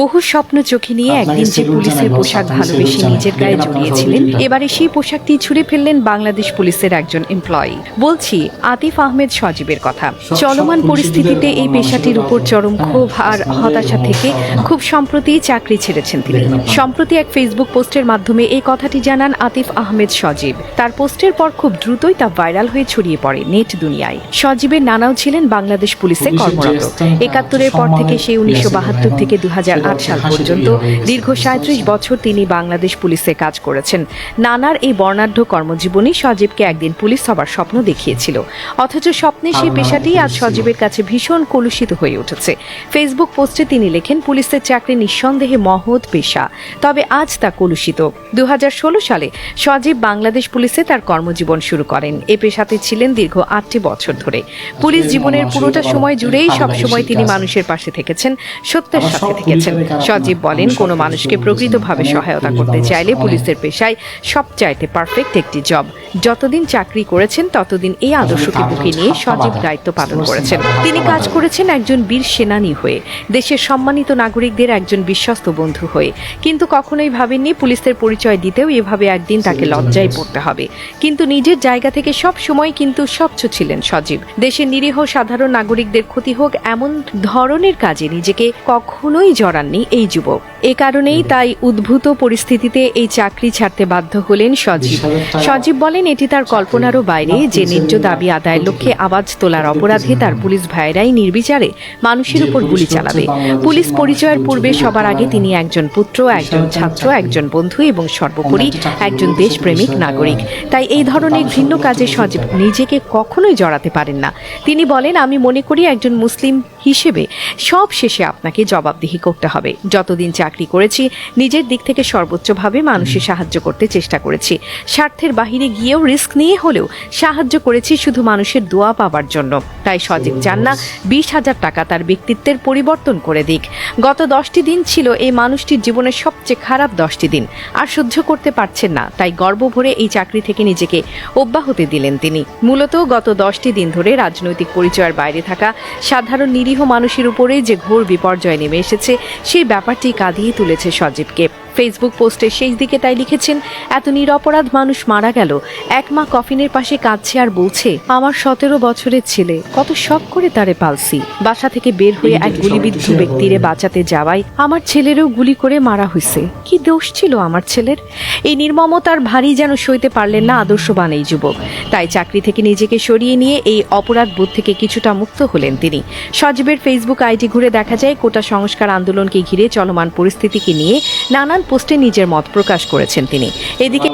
বহু স্বপ্ন চোখে নিয়ে একদিন যে পুলিশের পোশাক ভালোবেসে নিজের গায়ে জড়িয়েছিলেন এবারে সেই পোশাকটি ছুঁড়ে ফেললেন বাংলাদেশ পুলিশের একজন এমপ্লয়ি বলছি আতিফ আহমেদ সজীবের কথা। চলমান পরিস্থিতিতে এই পেশাটির উপর চরম ক্ষোভ আর হতাশা থেকে খুব সম্প্রতি চাকরি ছেড়েছেন তিনি। সম্প্রতি এক ফেসবুক পোস্টের মাধ্যমে এই কথাটি জানান আতিফ আহমেদ সজীব। তার পোস্টের পর খুব দ্রুতই তা ভাইরাল হয়ে ছড়িয়ে পড়ে নেট দুনিয়ায়। সজীবের নানাও ছিলেন বাংলাদেশ পুলিশে কর্মরত। একাত্তরের পর থেকে সেই উনিশশো বাহাত্তর থেকে দু হাজার সাল পর্যন্ত দীর্ঘ সাঁত্রিশ বছর তিনি বাংলাদেশ পুলিশে কাজ করেছেন। নানার এই বর্ণাঢ্য কর্মজীবনী সজীবকে একদিন পুলিশ হবার স্বপ্ন দেখিয়েছিল। অথচ স্বপ্নে সেই পেশাটি আজ সজীবের কাছে ভীষণ কলুষিত হয়ে উঠেছে। ফেসবুক পোস্টে তিনি লেখেন পুলিশের চাকরি নিঃসন্দেহে মহৎ পেশা তবে আজ তা কলুষিত। দু হাজার ষোলো সালে সজীব বাংলাদেশ পুলিশে তার কর্মজীবন শুরু করেন। এ পেশাতে ছিলেন দীর্ঘ আটটি বছর ধরে। পুলিশ জীবনের পুরোটা সময় জুড়েই সবসময় তিনি মানুষের পাশে থেকেছেন সত্যের সাথে থেকেছেন। সজীব বলেন, কোনো মানুষকে প্রকৃতভাবে সহায়তা করতে চাইলে পুলিশের পেশায় সবচাইতে পারফেক্ট একটি জব যতদিন চাকরি করেছেন, ততদিন এই আদর্শকে বুকে নিয়ে সজীব দায়িত্ব পালন করেছেন। তিনি কাজ করেছেন একজন বীর সেনানী হয়ে, দেশের সম্মানিত নাগরিকদের একজন বিশ্বস্ত বন্ধু হয়ে। কিন্তু কখনোই ভাবেননি পুলিশের পরিচয় দিতেও এভাবে একদিন তাকে লজ্জায় পড়তে হবে। কিন্তু নিজের জায়গা থেকে সব সময় কিন্তু স্বচ্ছ ছিলেন সজীব। দেশের নিরীহ সাধারণ নাগরিকদের ক্ষতি হোক এমন ধরনের কাজে নিজেকে কখনোই জড়াননি এই যুবক। এ কারণেই তাই উদ্ভূত পরিস্থিতিতে এই চাকরি ছাড়তে বাধ্য হলেন সজীব। সজীব বলেন এটি তার কল্পনারও বাইরে যে ন্যায্য দাবি আদায়ের লক্ষ্যে আওয়াজ তোলার অপরাধে তার পুলিশ ভাইরাই নির্বিচারে মানুষের উপর গুলি চালাবে। পুলিশ পরিচয়ের পূর্বে সবার আগে তিনি একজন পুত্র একজন ছাত্র একজন বন্ধু এবং সর্বোপরি একজন দেশপ্রেমিক নাগরিক। তাই এই ধরনের ভিন্ন কাজে সজীব নিজেকে কখনোই জড়াতে পারেন না। তিনি বলেন আমি মনে করি একজন মুসলিম হিসেবে সব শেষে আপনাকে জবাবদিহি করতে হবে। যতদিন চাকরি করেছি নিজের দিক থেকে সর্বোচ্চভাবে মানুষের সাহায্য করতে চেষ্টা করেছি। স্বার্থের বাহিরে গিয়েও রিস্ক নিয়ে হলেও সাহায্য করেছি শুধু মানুষের দোয়া পাবার জন্য। তাই সজীব চান না বিশ হাজার টাকা তার ব্যক্তিত্বের পরিবর্তন করে দিক। গত দশটি দিন ছিল এই মানুষটির জীবনের সবচেয়ে খারাপ দশটি দিন। আর সহ্য করতে পারছেন না তাই গর্ব ভরে এই চাকরি থেকে নিজেকে অব্যাহতি দিলেন তিনি। মূলত গত দশটি দিন ধরে রাজনৈতিক পরিচয়ের বাইরে থাকা সাধারণ নিরীহ মানুষের উপরে যে ঘোর বিপর্যয় নেমে এসেছে সেই ব্যাপারটি কাঁদিয়ে তুলেছে সজীবকে। ফেসবুক পোস্টের শেষ দিকে তাই লিখেছেন, এত নিরপরাধ মানুষ মারা গেল। এক মা কফিনের পাশে কাঁদছে আর বলছে, আমার সতেরো বছরের ছেলে, কত শখ করে তারে পালসি বাসা থেকে বের হয়ে এক গুলিবিদ্ধ ব্যক্তিরে বাঁচাতে যাওয়ায় আমার ছেলেরও গুলি করে মারা হয়েছে কি দোষ ছিল আমার ছেলের? এই নির্মমতার ভারী যেন সইতে পারলেন না আদর্শবান এই যুবক। তাই চাকরি থেকে নিজেকে সরিয়ে নিয়ে এই অপরাধ বোধ থেকে কিছুটা মুক্ত হলেন তিনি। সজীবের ফেসবুক আইডি ঘুরে দেখা যায়, কোটা সংস্কার আন্দোলনকে ঘিরে চলমান পরিস্থিতিকে নিয়ে নানান পোস্টে নিজের মত প্রকাশ করেছেন তিনি। এদিকে